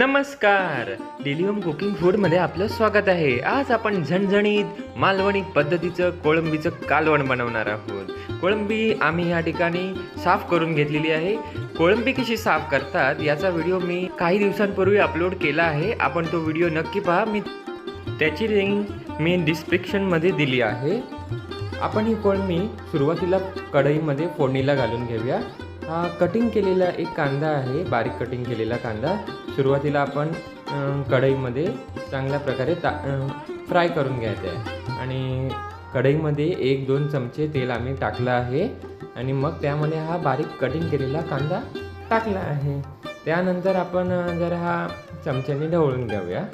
नमस्कार. Daily cooking फूडमध्ये आपलं स्वागत आहे. आज आपण झणझणीत मालवणी पद्धतीचं कोळंबीचं कालवण बनवणार आहोत. कोळंबी आम्ही या ठिकाणी साफ करून घेतलेली आहे. कोळंबी कशी साफ करतात याचा व्हिडिओ मी काही दिवसांपूर्वी अपलोड केला आहे. आपण तो व्हिडिओ नक्की पहा. मी त्याची लिंक मी डिस्क्रिप्शनमध्ये दिली आहे. आपण ही कोळंबी सुरुवातीला कढईमध्ये फोडणीला घालून घेऊया. हा कटिंग केलेला एक कांदा आहे बारीक कटिंग केलेला कांदा. सुरुवातीला आपण कढईमध्ये चांगल्या प्रकारे ता फ्राय करून घ्यायचा आहे. आणि कढईमध्ये एक दोन चमचे तेल आम्ही टाकलं आहे. आणि मग त्यामध्ये हा बारीक कटिंग केलेला कांदा टाकला आहे. त्यानंतर आपण जर हा चमच्याने ढवळून घेऊया.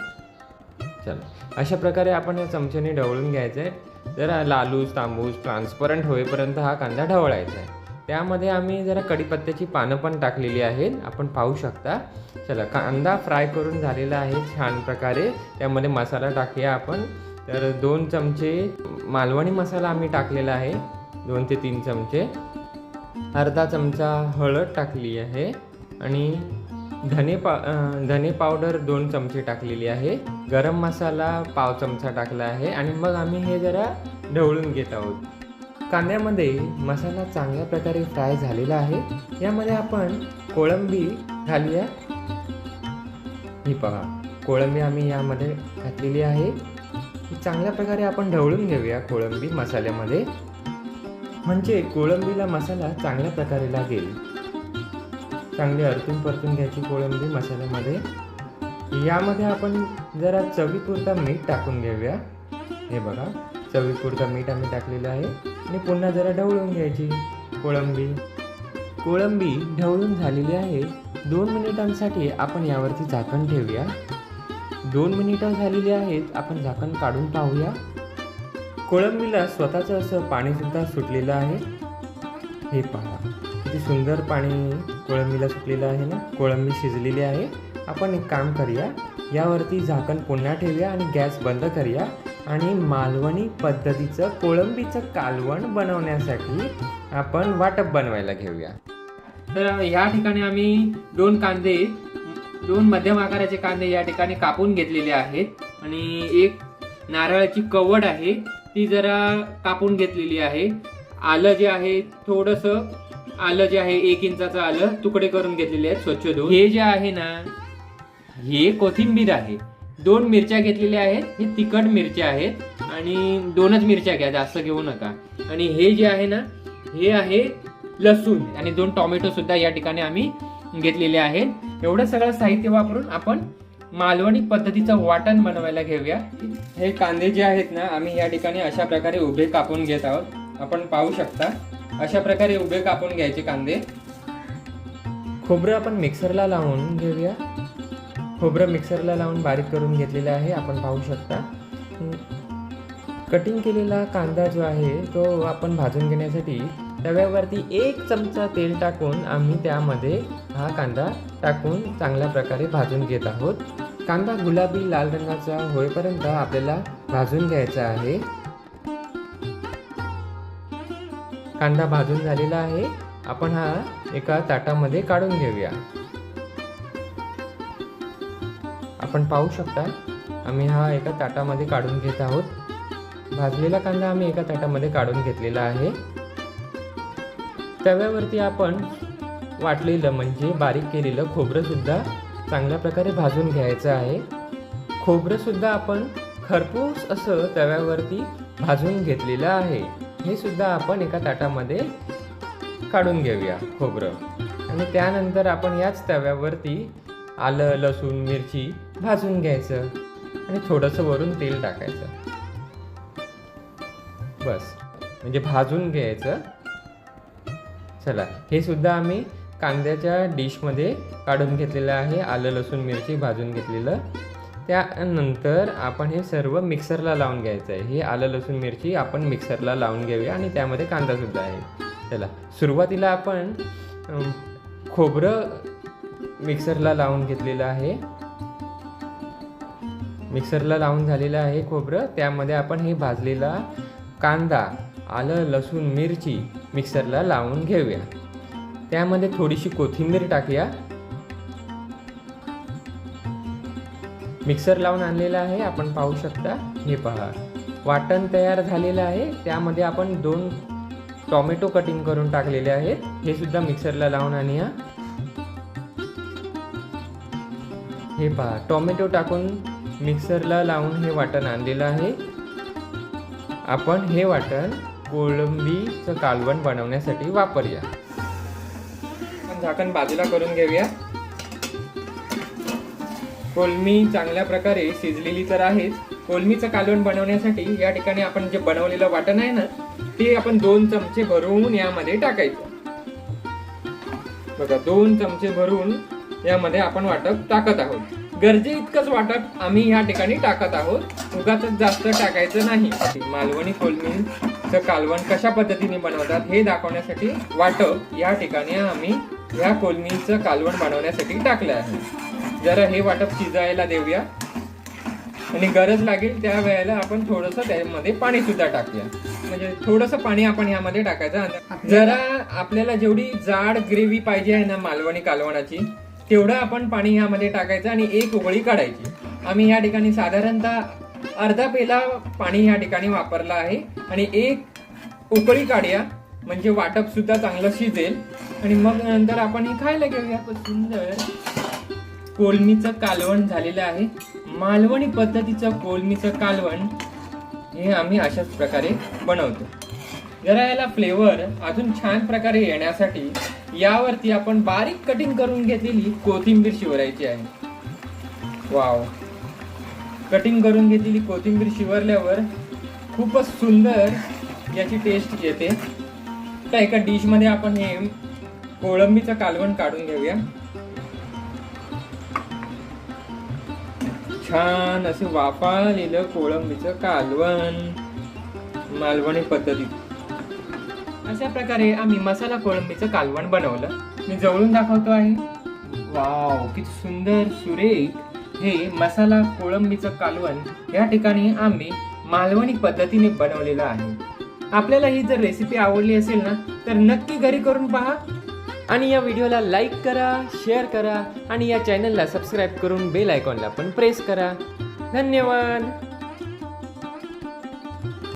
चला. अशा प्रकारे आपण या चमच्याने ढवळून घ्यायचं आहे. जरा लालूस तांबूस ट्रान्सपरंट होईपर्यंत हा कांदा ढवळायचा आहे. त्यामध्ये आम्ही जरा कढीपत्त्याची पानं पण टाकलेली आहेत. आपण पाहू शकता. चला कांदा फ्राय करून झालेला आहे छान प्रकारे. त्यामध्ये मसाला टाकूया आपण. तर दोन चमचे मालवणी मसाला आम्ही टाकलेला आहे. दोन ते तीन चमचे. अर्धा चमचा हळद टाकली आहे. आणि धने पा धने पावडर दोन चमचे टाकलेली आहे. गरम मसाला पाव चमचा टाकला आहे. आणि मग आम्ही हे जरा ढवळून घेत आहोत. कांद्यामध्ये मसाला चांगल्या प्रकारे फ्राय झालेला आहे. यामध्ये आपण कोळंबी घालूया. ही पहा कोळंबी आम्ही यामध्ये घातलेली आहे. चांगल्या प्रकारे आपण ढवळून घेऊया कोळंबी मसाल्यामध्ये. म्हणजे कोळंबीला मसाला चांगल्या प्रकारे लागेल. चांगली अडतून परतून घ्यायची कोळंबी मसाल्यामध्ये. यामध्ये आपण जरा चवीपुरता मीठ टाकून घेऊया. हे बघा चवीपुरता मीठ आम्ही टाकलेलं आहे. आणि पुन्हा जरा ढवळून घ्यायची. कोळंबी. कोळंबी ढवळून झालेली आहे. दोन मिनिटांसाठी आपण यावरती झाकण ठेवूया. दोन मिनिटं झालेली आहेत आपण झाकण काढून पाहूया. कोळंबीला स्वतःचं असं पाणीसुद्धा सुटलेलं आहे. हे पहा किती सुंदर पाणी कोळंबीला सुटलेलं आहे ना? कोळंबी शिजलेली आहे. आपण एक काम करूया यावरती झाकण पुन्हा ठेवूया आणि गॅस बंद करूया. आणि मालवणी पद्धतीचं कोळंबीचं कालवण बनवण्यासाठी आपण वाटप बनवायला घेऊया. तर या ठिकाणी आम्ही दोन कांदे दोन मध्यम आकाराचे कांदे या ठिकाणी कापून घेतलेले आहेत. आणि एक नारळाची कवड आहे ती जरा कापून घेतलेली आहे. आलं जे आहे थोडस आलं जे आहे एक इंचाचं आलं तुकडे करून घेतलेले आहेत स्वच्छ धुवून. हे जे आहे ना हे कोथिंबीर आहे. दोन मिरच्या घेतलेल्या आहेत हे तिखट मिरच्या आहेत आणि दोनच मिरच्या घ्या जास्त घेऊ नका. आणि हे जे आहे ना हे आहे लसूण आणि दोन टोमॅटो सुद्धा या ठिकाणी आम्ही घेतलेले आहेत. एवढं सगळं साहित्य वापरून आपण मालवणी पद्धतीचं वाटण बनवायला घेऊया. हे कांदे जे आहेत ना आम्ही या ठिकाणी अशा प्रकारे उभे कापून घेत आहोत. आपण पाहू शकता अशा प्रकारे उभे कापून घ्यायचे कांदे. खोबरं आपण मिक्सरला लावून घेऊया. खोबरं मिक्सरला लावून बारीक करून घेतलेलं आहे आपण पाहू शकता. कटिंग केलेला कांदा जो आहे तो आपण भाजून घेण्यासाठी तव्यावरती एक चमचा तेल टाकून आम्ही त्यामध्ये हा कांदा टाकून चांगल्या प्रकारे भाजून घेत आहोत. कांदा गुलाबी लाल रंगाचा होईपर्यंत आपल्याला भाजून घ्यायचा आहे. कांदा भाजून झालेला आहे. आपण हा एका ताटामध्ये काढून घेऊया. आपण पाहू शकता आम्ही हा एका ताटामध्ये काढून घेत आहोत. भाजलेला कांदा आम्ही एका ताटामध्ये काढून घेतलेला आहे. तव्यावरती आपण वाटलेलं म्हणजे बारीक केलेलं खोबरंसुद्धा चांगल्या प्रकारे भाजून घ्यायचं आहे. खोबरंसुद्धा आपण खरपूस असं तव्यावरती भाजून घेतलेलं आहे. हे सुद्धा आपण एका ताटामध्ये काढून घेऊया खोबरं. आणि त्यानंतर आपण याच तव्यावरती आलं लसूण मिरची भाजून घ्यायचं आणि थोडंसं वरून तेल टाकायचं. बस. म्हणजे भाजून घ्यायचं. चला. हे सुद्धा आम्ही कांद्याच्या डिशमध्ये काढून घेतलेलं आहे. आलं लसूण मिरची भाजून घेतलेलं. त्यानंतर आपण हे सर्व मिक्सरला लावून घ्यायचं आहे. हे आलं लसूण मिरची आपण मिक्सरला लावून घेऊया आणि त्यामध्ये कांदासुद्धा आहे. चला. सुरुवातीला आपण खोबरं मिक्सरला लावून घेतलेलं आहे. मिक्सरला लावून झालेलं आहे खोबरं. त्यामध्ये आपण हे भाजलेला कांदा आलं लसूण मिरची मिक्सरला लावून घेऊया. त्यामध्ये थोडीशी कोथिंबीर टाकूया. मिक्सर लावून आणलेलं आहे. आपण पाहू शकता. हे पहा. वाटण तयार झालेलं आहे. त्यामध्ये आपण दोन टॉमॅटो कटिंग करून टाकलेले आहेत. हे सुद्धा मिक्सरला लावून आणूया. हे पहा. टोमॅटो टाकून मिक्सरला लावून हे वाटण आणलेलं आहे. आपण हे वाटण कोळंबीचं कालवण बनवण्यासाठी वापरूया. झाकण बाजूला करून घेऊया. कोलमी चांगल्या प्रकारे शिजलेली तर आहेच. कोलमीचं कालवण बनवण्यासाठी या ठिकाणी आपण जे बनवलेलं वाटण आहे ना ते आपण दोन चमचे भरून यामध्ये टाकायचं. बघा दोन चमचे भरून यामध्ये आपण वाटप टाकत आहोत. गरजे इतकंच वाटप आम्ही या ठिकाणी टाकत आहोत. उगाच जास्त टाकायचं नाही. मालवणी कोलमीचं कालवण कशा पद्धतीने बनवतात हे दाखवण्यासाठी वाटप या ठिकाणी आम्ही या कोलमीचं कालवण बनवण्यासाठी टाकलं आहे. जरा हे वाटप शिजायला देऊया. आणि गरज लागेल त्या वेळेला आपण थोडस त्यामध्ये पाणी सुद्धा टाकूया. म्हणजे थोडस पाणी आपण यामध्ये टाकायचं. जरा आपल्याला जेवढी जाड ग्रेव्ही पाहिजे आहे ना मालवणी कालवणाची तेवढं आपण पाणी यामध्ये टाकायचं आणि एक उकळी काढायची. आम्ही या ठिकाणी साधारणतः अर्धा पेला पाणी या ठिकाणी वापरलं आहे. आणि एक उकळी काढूया. म्हणजे वाटप सुद्धा चांगलं शिजेल. आणि मग नंतर आपण हे खायला घेऊया. सुंदर. कोलमीचं कालवण झालेलं आहे. मालवणी पद्धतीचं कोलमीचं कालवण हे आम्ही अशाच प्रकारे बनवतो. जरा याला फ्लेवर अजून छान प्रकारे येण्यासाठी यावरती आपण बारीक कटिंग करून घेतलेली कोथिंबीर शिवरायची आहे. वाव कटिंग करून घेतलेली कोथिंबीर शिवरल्यावर खूपच सुंदर याची टेस्ट येते. तर एका डिशमध्ये आपण हे कोळंबीचं कालवण काढून घेऊया. छान असे वापरलेलं कोळंबीचं कालवण. मालवणी पद्धतीत. अशा प्रकारे आम्ही मसाला कोळंबीचं कालवण बनवलं. मी जवळून दाखवतो आहे. वाव किती सुंदर सुरेख हे मसाला कोळंबीचं कालवण. या ठिकाणी आम्ही मालवणी पद्धतीने बनवलेलं आहे. आपल्याला ही जर रेसिपी आवडली असेल ना तर नक्की घरी करून पहा. आणि या व्हिडिओला लाईक करा शेअर करा आणि या चॅनलला सबस्क्राईब करून बेल आयकॉनला पण प्रेस करा. धन्यवाद!